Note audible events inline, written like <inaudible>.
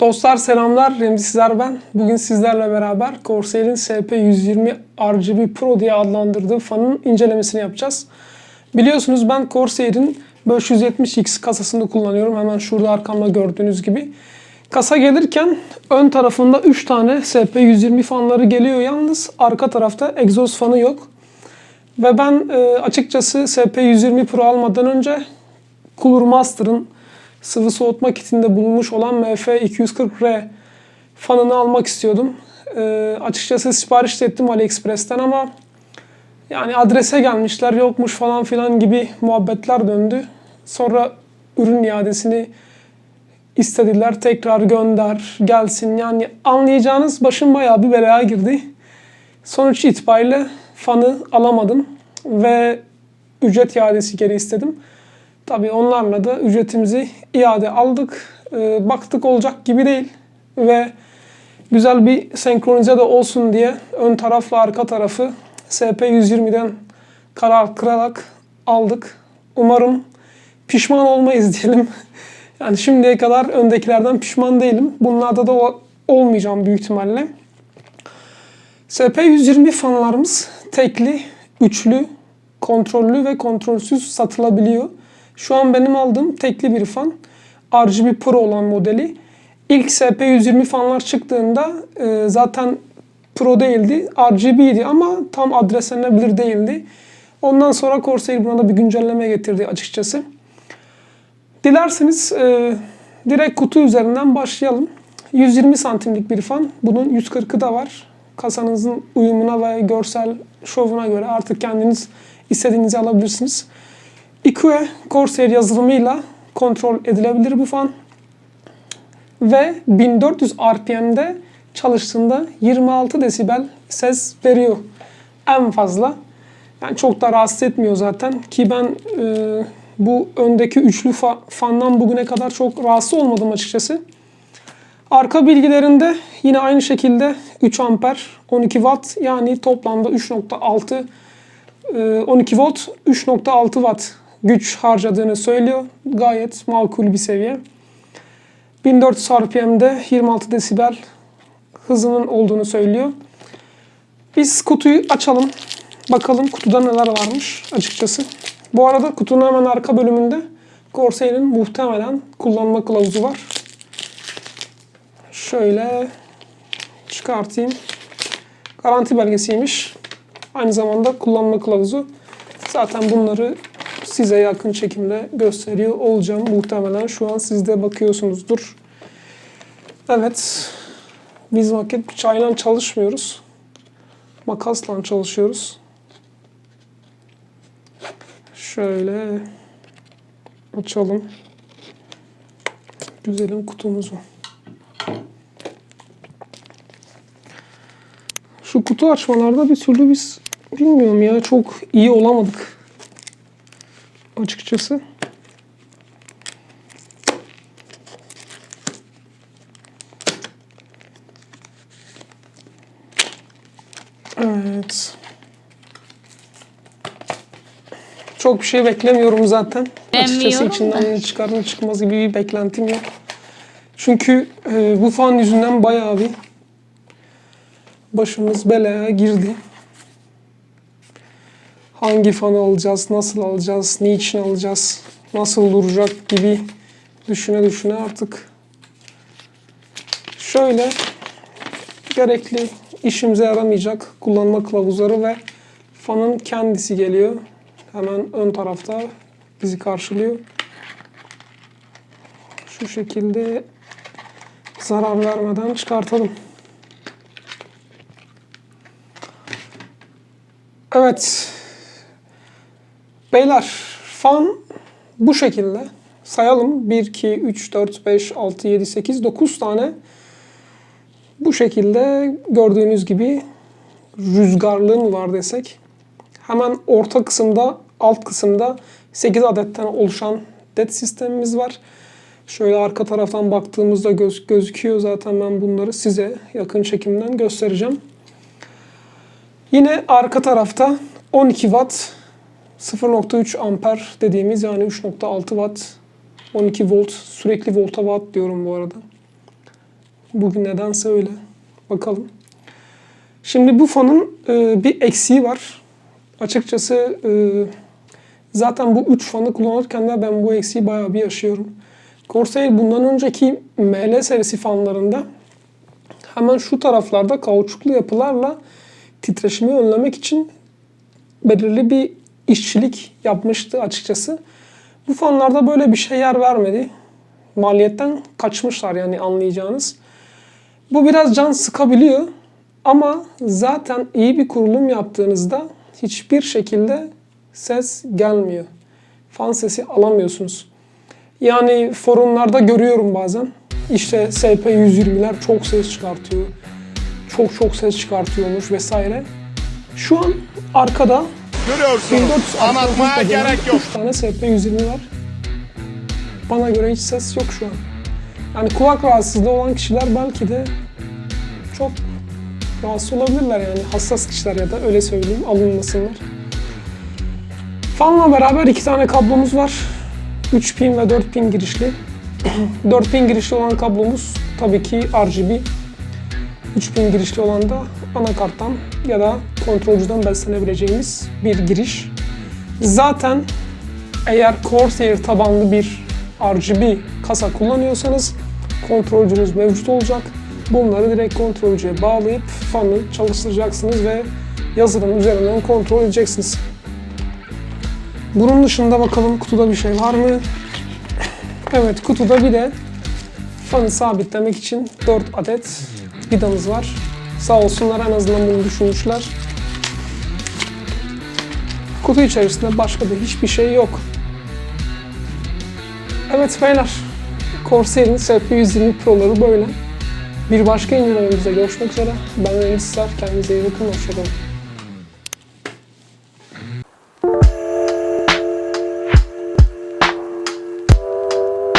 Dostlar selamlar, Remzi Sizler ben. Bugün sizlerle beraber Corsair'in SP120 RGB Pro diye adlandırdığı fanın incelemesini yapacağız. Biliyorsunuz ben Corsair'in 570X kasasını kullanıyorum. Hemen şurada arkamda gördüğünüz gibi. Kasa gelirken ön tarafında 3 tane SP120 fanları geliyor yalnız arka tarafta egzoz fanı yok. Ve ben e, açıkçası SP120 Pro almadan önce Cooler Master'ın sıvı soğutma kitinde bulunmuş olan MF240R fanını almak istiyordum. E, açıkçası sipariş de ettim AliExpress'ten ama yani adrese gelmişler yokmuş falan filan gibi muhabbetler döndü. Sonra ürün iadesini istediler. Tekrar gönder, gelsin. Yani anlayacağınız başım bayağı bir belaya girdi. Sonuç itibariyle fanı alamadım ve ücret iadesi geri istedim. Tabii onlarla da ücretimizi iade aldık. Ee, baktık olacak gibi değil ve güzel bir senkronize de olsun diye ön tarafla arka tarafı SP120'den karar kırarak aldık. Umarım pişman olmayız diyelim. <laughs> Yani şimdiye kadar öndekilerden pişman değilim. Bunlarda da olmayacağım büyük ihtimalle. SP120 fanlarımız tekli, üçlü, kontrollü ve kontrolsüz satılabiliyor. Şu an benim aldığım tekli bir fan. RGB Pro olan modeli. İlk SP120 fanlar çıktığında e, zaten Pro değildi, RGB'ydi ama tam adreslenebilir değildi. Ondan sonra Corsair buna da bir güncelleme getirdi açıkçası. Dilerseniz e, direkt kutu üzerinden başlayalım. 120 santimlik bir fan. Bunun 140'ı da var. Kasanızın uyumuna ve görsel şovuna göre artık kendiniz istediğinizi alabilirsiniz. IQE Corsair yazılımıyla kontrol edilebilir bu fan. Ve 1400 RPM'de çalıştığında 26 desibel ses veriyor. En fazla. Yani çok da rahatsız etmiyor zaten. Ki ben e, bu öndeki üçlü fa- fandan bugüne kadar çok rahatsız olmadım açıkçası. Arka bilgilerinde yine aynı şekilde 3 amper 12 watt yani toplamda 3.6 e, 12 volt 3.6 watt güç harcadığını söylüyor. Gayet makul bir seviye. 1400 RPM'de 26 desibel hızının olduğunu söylüyor. Biz kutuyu açalım. Bakalım kutuda neler varmış açıkçası. Bu arada kutunun hemen arka bölümünde Corsair'in muhtemelen kullanma kılavuzu var. Şöyle çıkartayım. Garanti belgesiymiş. Aynı zamanda kullanma kılavuzu. Zaten bunları size yakın çekimde gösteriyor olacağım. Muhtemelen şu an siz de bakıyorsunuzdur. Evet. Biz maket bıçağıyla çalışmıyoruz. Makasla çalışıyoruz. Şöyle açalım. Güzelim kutumuzu. Şu kutu açmalarda bir türlü biz bilmiyorum ya çok iyi olamadık. Açıkçası. Evet. Çok bir şey beklemiyorum zaten. Açıkçası içinden ne çıkar ne çıkmaz gibi bir beklentim yok. Çünkü e, bu fan yüzünden bayağı bir başımız belaya girdi. Hangi fanı alacağız, nasıl alacağız, niçin alacağız, nasıl duracak gibi düşüne düşüne artık şöyle gerekli işimize yaramayacak kullanma kılavuzları ve fanın kendisi geliyor. Hemen ön tarafta bizi karşılıyor. Şu şekilde zarar vermeden çıkartalım. Evet. Beyler fan bu şekilde. Sayalım. 1, 2, 3, 4, 5, 6, 7, 8, 9 tane. Bu şekilde gördüğünüz gibi rüzgarlığı mı var desek. Hemen orta kısımda, alt kısımda 8 adetten oluşan led sistemimiz var. Şöyle arka taraftan baktığımızda göz, gözüküyor zaten ben bunları size yakın çekimden göstereceğim. Yine arka tarafta 12 watt 0.3 amper dediğimiz yani 3.6 watt 12 volt sürekli volta watt diyorum bu arada. Bugün nedense öyle. Bakalım. Şimdi bu fanın e, bir eksiği var. Açıkçası e, zaten bu 3 fanı kullanırken de ben bu eksiği bayağı bir yaşıyorum. Corsair bundan önceki ML serisi fanlarında hemen şu taraflarda kauçuklu yapılarla titreşimi önlemek için belirli bir işçilik yapmıştı açıkçası. Bu fanlarda böyle bir şey yer vermedi. Maliyetten kaçmışlar yani anlayacağınız. Bu biraz can sıkabiliyor ama zaten iyi bir kurulum yaptığınızda hiçbir şekilde ses gelmiyor. Fan sesi alamıyorsunuz. Yani forumlarda görüyorum bazen. İşte SP120'ler çok ses çıkartıyor. Çok çok ses çıkartıyormuş vesaire. Şu an arkada Görüyorsunuz. 1400 Anlatmaya gerek yok. 3 tane SP120 var. Bana göre hiç ses yok şu an. Yani kulak rahatsızlığı olan kişiler belki de çok rahatsız olabilirler yani hassas kişiler ya da öyle söyleyeyim alınmasınlar. Fanla beraber iki tane kablomuz var. 3 pin ve 4 pin girişli. <clears throat> 4 pin girişli olan kablomuz tabii ki RGB. 3 pin girişli olan da anakarttan ya da kontrolcüden beslenebileceğimiz bir giriş. Zaten eğer Corsair tabanlı bir RGB kasa kullanıyorsanız kontrolcünüz mevcut olacak. Bunları direkt kontrolcüye bağlayıp fanı çalıştıracaksınız ve yazılım üzerinden kontrol edeceksiniz. Bunun dışında bakalım kutuda bir şey var mı? Evet kutuda bir de fanı sabitlemek için 4 adet vidamız var. Sağ olsunlar en azından bunu düşünmüşler. Kutu içerisinde başka da hiçbir şey yok. Evet beyler, Corsair'in SP120 Pro'ları böyle. Bir başka incelememizde görüşmek üzere. Ben Enis Sar, kendinize iyi bakın, hoşçakalın.